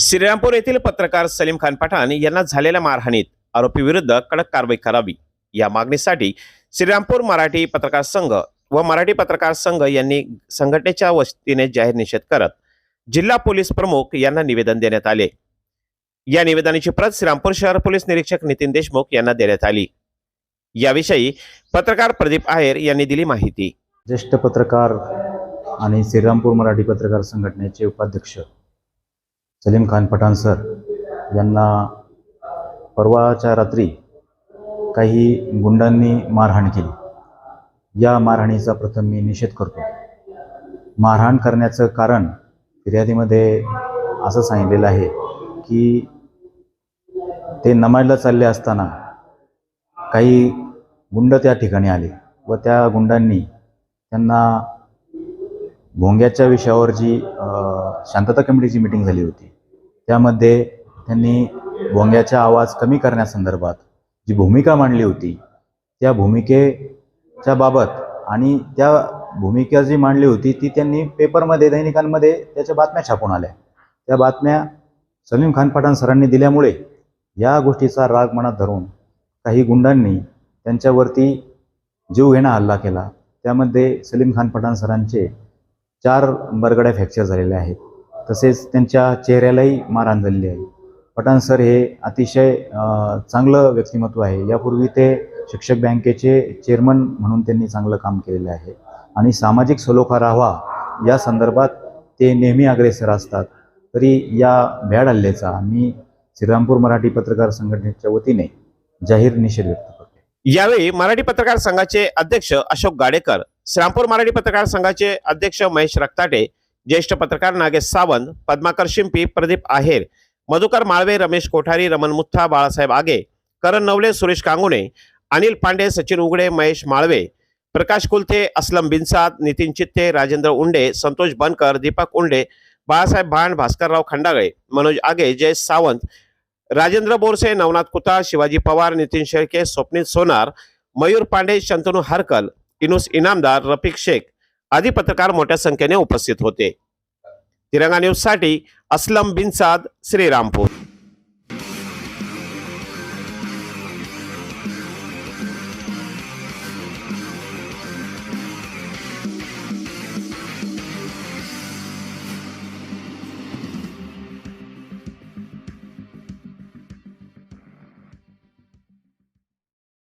श्रीरामपूर येथील पत्रकार सलीम खान पठाण यांना झालेल्या मारहाणीत आरोपी विरुद्ध कडक कारवाई करावी. या मागणीसाठी श्रीरामपूर मराठी पत्रकार संघ व मराठी पत्रकार संघ यांनी संघटनेच्या वतीने जाहीर निषेध करत जिल्हा पोलीस प्रमुख यांना निवेदन देण्यात आले. या निवेदनाची प्रत श्रीरामपूर शहर पोलीस निरीक्षक नितीन देशमुख यांना देण्यात आली. याविषयी पत्रकार प्रदीप आहेर यांनी दिली माहिती. ज्येष्ठ पत्रकार आणि श्रीरामपूर मराठी पत्रकार संघटनेचे उपाध्यक्ष सलीम खान पठाण सर यांना परवाच्या रात्री काही गुंडांनी मारहाण केली. या मारहाणीचा प्रथम मी निषेध करतो. मारहाण करण्याचं कारण फिर्यादीमध्ये असं सांगितलेलं आहे की ते नमाजला चालले असताना काही गुंड त्या ठिकाणी आले व त्या गुंडांनी त्यांना भोंग्याच्या विषयावर जी शांतता कमिटीची मिटिंग झाली होती त्यामध्ये त्यांनी भोंग्याचा आवाज कमी करण्यासंदर्भात जी भूमिका मांडली होती त्या भूमिकेच्या बाबत आणि त्या भूमिका जी मांडली होती ती त्यांनी पेपरमध्ये दैनिकांमध्ये त्याच्या बातम्या छापून आल्या. त्या बातम्या सलीम खान पठाण सरांनी दिल्यामुळे या गोष्टीचा राग मनात धरून काही गुंडांनी त्यांच्यावरती जीवघेणा हल्ला केला. त्यामध्ये सलीम खान पठाण सरांचे चार बरगड्या फ्रॅक्चर झालेले आहेत. तसेच त्यांच्या चेहऱ्यालाही मारहाण झालेली आहे. पठाण सर हे अतिशय चांगलं व्यक्तिमत्व आहे. यापूर्वी ते शिक्षक बँकेचे चेअरमन म्हणून त्यांनी चांगलं काम केलेलं आहे. आणि सामाजिक सलोखा राहावा या संदर्भात ते नेहमी अग्रेसर असतात. तरी या भ्याड हल्ल्याचा मी श्रीरामपूर मराठी पत्रकार संघटनेच्या वतीने जाहीर निषेध व्यक्त करतो. यावेळी मराठी पत्रकार संघाचे अध्यक्ष अशोक गाडेकर श्रीरामपूर मराठी पत्रकार संघाचे अध्यक्ष महेश रक्ताटे ज्येष्ठ पत्रकार नागेश सावंत पद्माकर शिंपी प्रदीप आहेर मधुकर माळवे रमेश कोठारी रमण मुथा बाळासाहेब आगे करण नवले सुरेश कांगुणे अनिल पांडे सचिन उघडे महेश माळवे प्रकाश कुलते असलम बिनसाद नितीन चित्ते राजेंद्र उंडे संतोष बनकर दीपक उंडे बाळासाहेब भांड भास्करराव खंडागळे मनोज आगे जयेश सावंत राजेंद्र बोरसे नवनाथ कुता शिवाजी पवार नितीन शेळके स्वप्नील सोनार मयूर पांडे शंतनू हरकल इनुस इनामदार रफिक शेख आदी पत्रकार मोठ्या संख्येने उपस्थित होते. तिरंगा न्यूजसाठी असलम बिनसाद श्रीरामपूर.